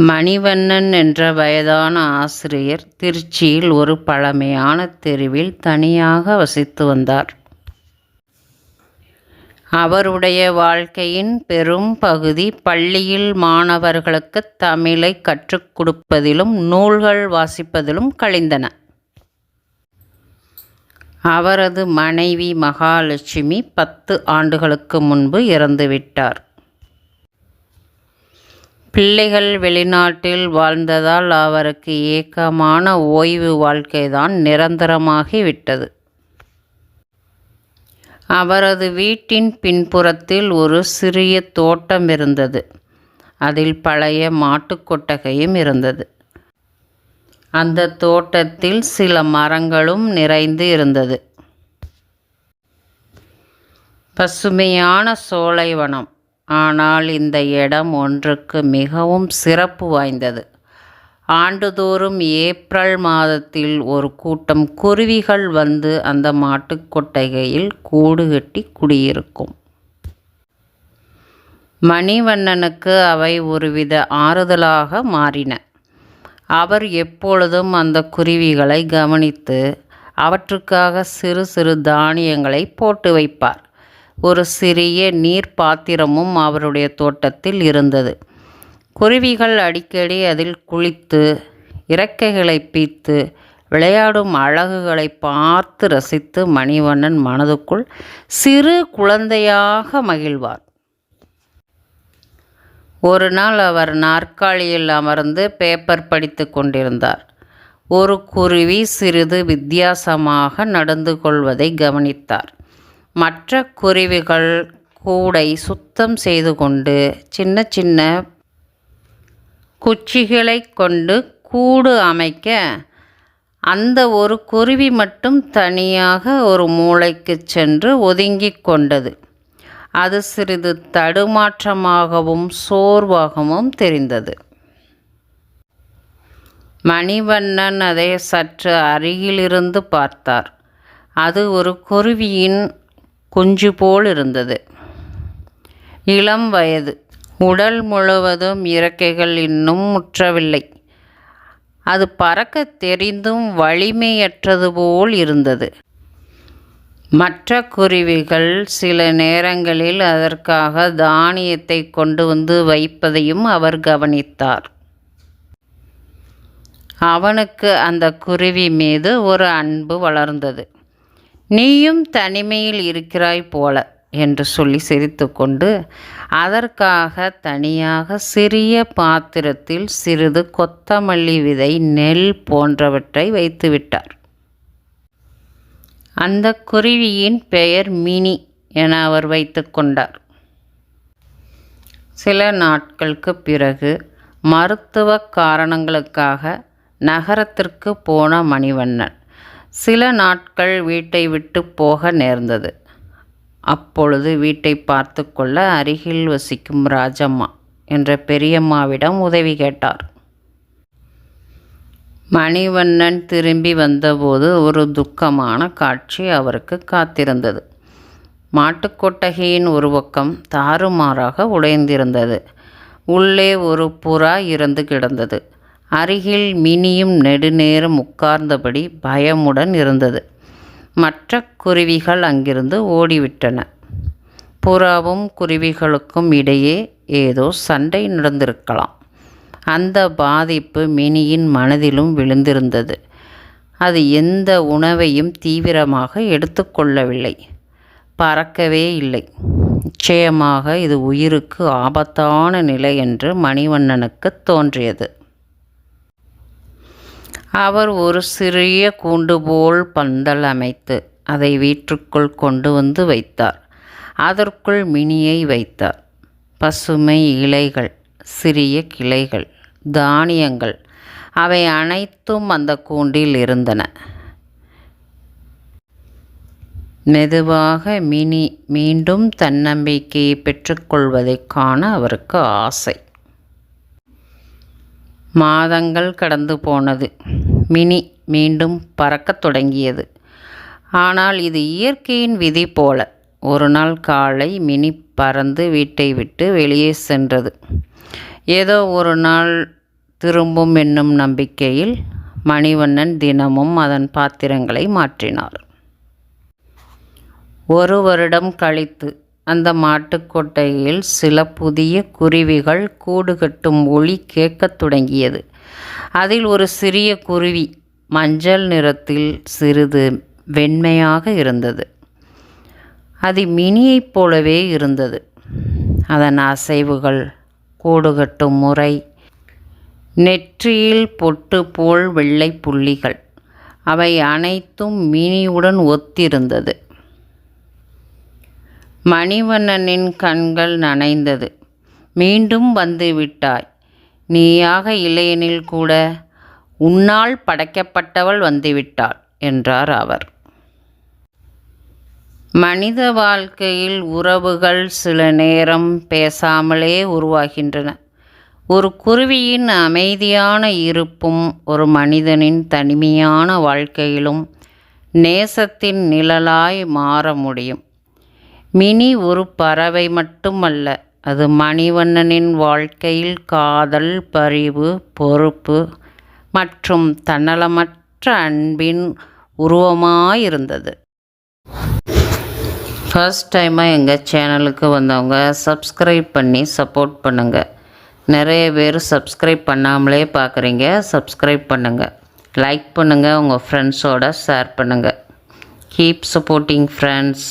மணிவண்ணன் என்ற வயதான ஆசிரியர் திருச்சியில் ஒரு பழமையான தெருவில் தனியாக வசித்து வந்தார். அவருடைய வாழ்க்கையின் பெரும் பகுதி பள்ளியில் மாணவர்களுக்குத் தமிழை கற்றுக் கொடுப்பதிலும் நூல்கள் வாசிப்பதிலும் கழிந்தன. அவரது மனைவி மகாலட்சுமி பத்து ஆண்டுகளுக்கு முன்பு இறந்துவிட்டார். பிள்ளைகள் வெளிநாட்டில் வாழ்ந்ததால் அவருக்கு ஏக்கமான ஓய்வு வாழ்க்கைதான் நிரந்தரமாகிவிட்டது அவரது வீட்டின் பின்புறத்தில் ஒரு சிறிய தோட்டம் இருந்தது அதில் பழைய மாட்டுக் கொட்டகையும் இருந்தது. அந்த தோட்டத்தில் சில மரங்களும் நிறைந்து இருந்தது. பசுமையான சோலைவனம். ஆனால் இந்த இடம் ஒன்றுக்கு மிகவும் சிறப்பு வாய்ந்தது. ஆண்டுதோறும் ஏப்ரல் மாதத்தில் ஒரு கூட்டம் குருவிகள் வந்து அந்த மாட்டுக் கொட்டகையில் கூடு கட்டி குடியிருக்கும். மணிவண்ணனுக்கு அவை ஒருவித ஆறுதலாக மாறின. அவர் எப்பொழுதும் அந்த குருவிகளை கவனித்து அவற்றுக்காக சிறு சிறு தானியங்களைப் போட்டு வைப்பார். ஒரு சிறிய நீர் பாத்திரமும் அவருடைய தோட்டத்தில் இருந்தது. குருவிகள் அடிக்கடி அதில் குளித்து இறக்கைகளை பீத்து விளையாடும் அழகுகளை பார்த்து ரசித்து மணிவண்ணன் மனதுக்குள் சிறு குழந்தையாக மகிழ்வார். ஒரு நாள் அவர் நாற்காலியில் அமர்ந்து பேப்பர் படித்துக் கொண்டிருந்தார். ஒரு குருவி சிறிது வித்தியாசமாக நடந்து கொள்வதை கவனித்தார். மற்ற குருவிகள் கூடை சுத்தம் செய்து கொண்டு சின்ன சின்ன குச்சிகளைக் கொண்டு கூடு அமைக்க அந்த ஒரு குருவி மட்டும் தனியாக ஒரு மூளைக்கு சென்று ஒதுங்கிக் கொண்டது. அது சிறிது தடுமாற்றமாகவும் சோர்வாகவும் தெரிந்தது. மணிவண்ணன் அதை சற்று அருகிலிருந்து பார்த்தார். அது ஒரு குருவியின் குஞ்சு போல் இருந்தது இளம் வயது. உடல் முழுவதும் இறக்கைகள் இன்னும் முற்றவில்லை. அது பறக்கத் தெரிந்தும் வலிமையற்றது போல் இருந்தது. மற்ற குருவிகள் சில நேரங்களில் அதற்காக தானியத்தை கொண்டு வந்து வைப்பதையும் அவர் கவனித்தார். அவனுக்கு அந்த குருவி மீது ஒரு அன்பு வளர்ந்தது. நீயும் தனிமையில் இருக்கிறாய் போல என்று சொல்லி சிரித்துக்கொண்டு அதற்காக தனியாக சிறிய பாத்திரத்தில் சிறிது கொத்தமல்லி விதை நெல் போன்றவற்றை வைத்துவிட்டார். அந்த குருவியின் பெயர் மினி என அவர் வைத்து கொண்டார். சில நாட்களுக்குப் பிறகு மருத்துவக் காரணங்களுக்காக நகரத்திற்குப் போன மணிவண்ணன் சில நாட்கள் வீட்டை விட்டு போக நேர்ந்தது. அப்பொழுது வீட்டை பார்த்து கொள்ள அருகில் வசிக்கும் ராஜம்மா என்ற பெரியம்மாவிடம் உதவி கேட்டார். மணிவண்ணன் திரும்பி வந்தபோது ஒரு துக்கமான காட்சி அவருக்கு காத்திருந்தது. மாட்டுக்கொட்டகையின் ஒரு பக்கம் தாறுமாறாக உடைந்திருந்தது. உள்ளே ஒரு புறா இறந்து கிடந்தது. அருகில் மினியும் நெடுநேரம் உட்கார்ந்தபடி பயமுடன் இருந்தது. மற்ற குருவிகள் அங்கிருந்து ஓடிவிட்டன. புறாவும் குருவிகளுக்கும் இடையே ஏதோ சண்டை நடந்திருக்கலாம். அந்த பாதிப்பு மினியின் மனதிலும் விழுந்திருந்தது. அது எந்த உணவையும் தீவிரமாக எடுத்துக்கொள்ளவில்லை பறக்கவே இல்லை. நிச்சயமாக இது உயிருக்கு ஆபத்தான நிலை என்று மணிவண்ணனுக்குத் தோன்றியது. அவர் ஒரு சிறிய கூண்டு போல் பந்தல் அமைத்து அதை வீட்டுக்குள் கொண்டு வந்து வைத்தார். அதற்குள் மினியை வைத்தார். பசுமை இலைகள் சிறிய கிளைகள் தானியங்கள் அவை அனைத்தும் அந்த கூண்டில் இருந்தன. மெதுவாக மினி மீண்டும் தன்னம்பிக்கையை பெற்றுக்கொள்வதைக் காண அவருக்கு ஆசை. மாதங்கள் கடந்து போனது. மினி மீண்டும் பறக்கத் தொடங்கியது. ஆனால் இது இயற்கையின் விதி போல. ஒரு நாள் காலை மினி பறந்து வீட்டை விட்டு வெளியே சென்றது. ஏதோ ஒரு நாள் திரும்பும் என்னும் நம்பிக்கையில் மணிவண்ணன் தினமும் அதன் பாத்திரங்களை மாற்றினார் ஒரு வருடம் கழித்து அந்த மாட்டுக்கொட்டையில் சில புதிய குருவிகள் கூடு கட்டும் ஒளி கேட்கத் தொடங்கியது. அதில் ஒரு சிறிய குருவி மஞ்சள் நிறத்தில் சிறிது வெண்மையாக இருந்தது. அது மினியைப் போலவே இருந்தது. அதன் அசைவுகள் கூடு கட்டும் முறை நெற்றியில் பொட்டு போல் வெள்ளை புள்ளிகள் அவை அனைத்தும் மினியுடன் ஒத்திருந்தது. மணிவண்ணனின் கண்கள் நனைந்தது. மீண்டும் வந்து விட்டாய். நீயாக இல்லையெனில் கூட உன்னால் படைக்கப்பட்டவள் வந்துவிட்டாள் என்றார் அவர். மனித வாழ்க்கையில் உறவுகள் சில நேரம் பேசாமலே உருவாகின்றன. ஒரு குருவியின் அமைதியான இருப்பும் ஒரு மனிதனின் தனிமையான வாழ்க்கையிலும் நேசத்தின் நிழலாய் மாற முடியும். மினி ஒரு பறவை மட்டுமல்ல அது மணிவண்ணனின் வாழ்க்கையில் காதல் பரிவு பொறுப்பு மற்றும் தன்னலமற்ற அன்பின் உருவமாயிருந்தது. ஃபர்ஸ்ட் டைமாக எங்கள் சேனலுக்கு வந்தவங்க சப்ஸ்கிரைப் பண்ணி சப்போர்ட் பண்ணுங்கள் நிறைய பேர் சப்ஸ்கிரைப் பண்ணாமலே பார்க்குறீங்க சப்ஸ்கிரைப் பண்ணுங்கள் லைக் பண்ணுங்கள் உங்கள் ஃப்ரெண்ட்ஸோட ஷேர் பண்ணுங்கள் கீப் சப்போர்ட்டிங் ஃப்ரெண்ட்ஸ்